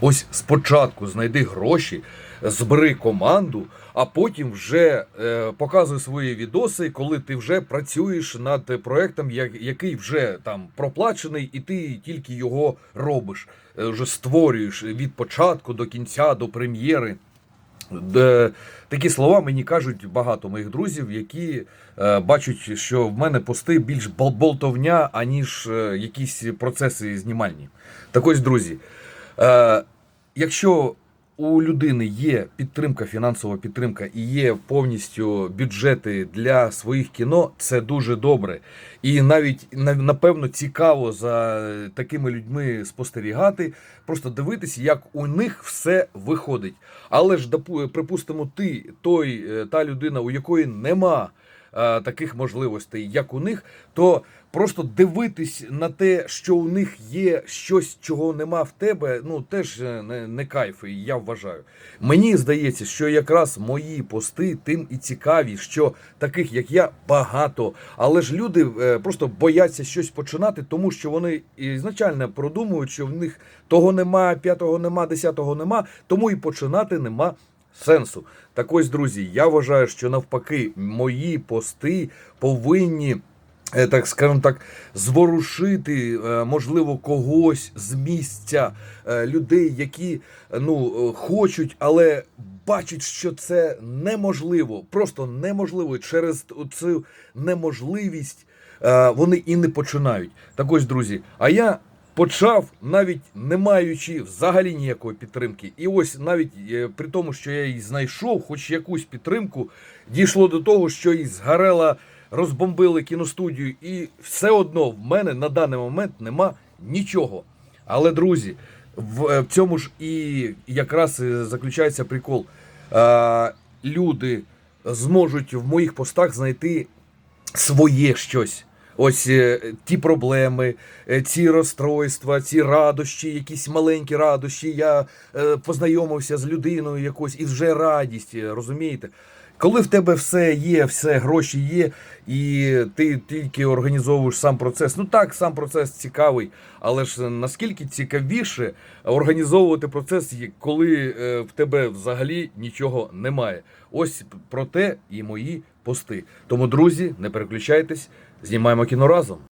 Ось спочатку знайди гроші, збери команду, а потім вже е, показуй свої відоси, коли ти вже працюєш над проектом, який вже там проплачений, і ти тільки його робиш, е, вже створюєш від початку до кінця, до прем'єри. Такі слова мені кажуть багато моїх друзів, які е, бачать, що в мене пости більш бол- болтовня, аніж е, якісь процеси знімальні. Так ось, друзі, е, якщо у людини є підтримка, фінансова підтримка і є повністю бюджети для своїх кіно, це дуже добре. І навіть напевно цікаво за такими людьми спостерігати, просто дивитися, як у них все виходить. Але ж припустимо, ти той е, та людина, у якої нема таких можливостей, як у них, то просто дивитись на те, що у них є щось, чого нема в тебе, ну теж е, не, не кайф, я вважаю. Мені здається, що якраз мої пости тим і цікаві, що таких, як я, багато. Але ж люди е, просто бояться щось починати, тому що вони ізначально продумують, що в них того нема, п'ятого нема, десятого нема, тому і починати нема сенсу. Так ось, друзі, я вважаю, що навпаки, мої пости повинні. е, Так скажімо так, зворушити, е, можливо, когось з місця е, людей, які ну хочуть, але бачать, що це неможливо, просто неможливо. Через цю неможливість вони і не починають. Так ось, друзі, а я почав навіть не маючи взагалі ніякої підтримки. І ось навіть е, при тому, що я і знайшов хоч якусь підтримку, дійшло до того, що і згорела, розбомбили кіностудію, і все одно в мене на даний момент нема нічого. Але, друзі, в, е, в цьому ж і якраз е, заключається прикол. Е, люди зможуть в моїх постах знайти своє щось. Ось е, ті проблеми, е, ці розстройства, ці радощі, якісь маленькі радощі. Я е, познайомився з людиною якось і вже радість, розумієте? Коли в тебе все є, все гроші є, і ти тільки організовуєш сам процес. Ну так, сам процес цікавий, але ж наскільки цікавіше організовувати процес, коли в тебе взагалі нічого немає. Ось про те і мої пости. Тому, друзі, не переключайтесь, знімаємо кіно разом.